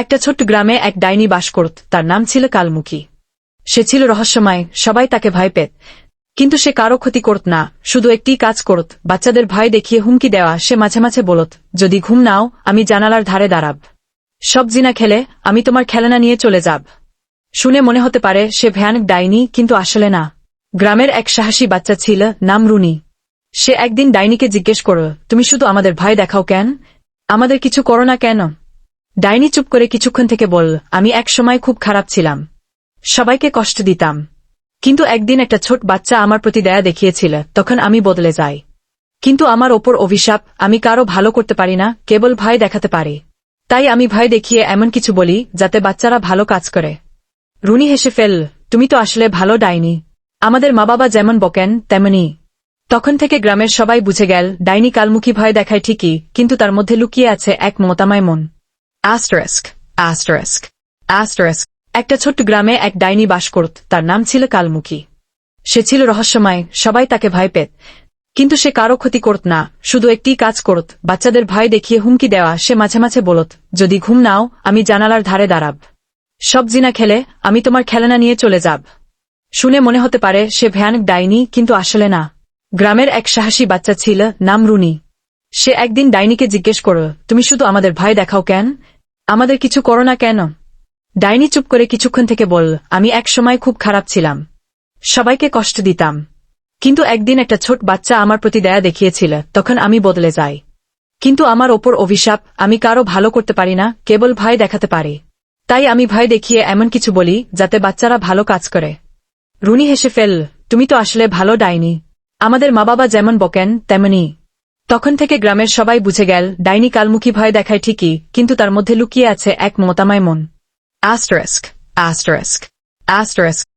একটা ছোট্ট গ্রামে এক ডাইনি বাস করত, তার নাম ছিল কালমুখী। সে ছিল রহস্যময়, সবাই তাকে ভয় পেত। কিন্তু সে কারও ক্ষতি করত না, শুধু একটি কাজ করত, বাচ্চাদের ভয় দেখিয়ে হুমকি দেওয়া, সে মাঝে মাঝে বলত, যদি ঘুম নাও, আমি জানালার ধারে দাঁড়াব। সব জিনা খেলে, আমি তোমার খেলনা নিয়ে চলে যাব। শুনে মনে হতে পারে, সে ভয়ানক ডাইনি, কিন্তু আসলে না। গ্রামের এক সাহসী বাচ্চা ছিল, নাম রুনি। সে একদিন ডাইনিকে জিজ্ঞেস করল, তুমি শুধু আমাদের ভয় দেখাও কেন? আমাদের কিছু করো না কেন? ডাইনি চুপ করে কিছুক্ষণ থেকে বল, আমি এক সময় খুব খারাপ ছিলাম। সবাইকে কষ্ট দিতাম। কিন্তু একদিন একটা ছোট বাচ্চা আমার প্রতি দয়া দেখিয়েছিল, তখন আমি বদলে যাই। কিন্তু আমার ওপর অভিশাপ, আমি কারও ভালো করতে পারি না, কেবল ভয় দেখাতে পারি। তাই আমি ভয় দেখিয়ে এমন কিছু বলি, যাতে বাচ্চারা ভালো কাজ করে। রুনি হেসে ফেল, তুমি তো আসলে ভালো ডাইনি। আমাদের মা বাবা যেমন বকেন, তেমনি। তখন থেকে গ্রামের সবাই বুঝে গেল, ডাইনি কালমুখী ভয় দেখায় ঠিকই, কিন্তু তার মধ্যে লুকিয়ে আছে এক মতাময় মন। আস্টারেস্ক আস্টারেস্ক আস্টারেস্ক একটা ছোট্ট গ্রামে এক ডাইনি বাস করত, তার নাম ছিল কালমুখী। সে ছিল রহস্যময়, সবাই তাকে ভয় পেত। কিন্তু সে কারও ক্ষতি করত না, শুধু একটি কাজ করত, বাচ্চাদের ভয় দেখিয়ে হুমকি দেওয়া, সে মাঝে মাঝে বলত, যদি ঘুম নাও, আমি জানালার ধারে দাঁড়াব। সব জিনা খেলে, আমি তোমার খেলনা নিয়ে চলে যাব। শুনে মনে হতে পারে, সে ভয়ানক ডাইনি, কিন্তু আসলে না। গ্রামের এক সাহসী বাচ্চা ছিল, নাম রুনি। সে একদিন ডাইনিকে জিজ্ঞেস করল, তুমি শুধু আমাদের ভয় দেখাও কেন? আমাদের কিছু করো না কেন? ডাইনি চুপ করে কিছুক্ষণ থেকে বল আমি এক সময় খুব খারাপ ছিলাম। সবাইকে কষ্ট দিতাম। কিন্তু একদিন একটা ছোট বাচ্চা আমার প্রতি দয়া দেখিয়েছিল, তখন আমি বদলে যাই। কিন্তু আমার ওপর অভিশাপ, আমি কারও ভালো করতে পারি না, কেবল ভয় দেখাতে পারি। তাই আমি ভয় দেখিয়ে এমন কিছু বলি, যাতে বাচ্চারা ভালো কাজ করে। রুনি হেসে ফেল তুমি তো আসলে ভালো, ডাইনি। আমাদের মা বাবা যেমন বকেন তেমনি তখন থেকে গ্রামের সবাই বুঝে গেল, ডাইনি কালমুখী ভয় দেখায় ঠিকই, কিন্তু তার মধ্যে লুকিয়ে আছে এক মতাময় মন। অ্যাস্টারেস্ক অ্যাস্টারেস্ক আস্টারেস্ক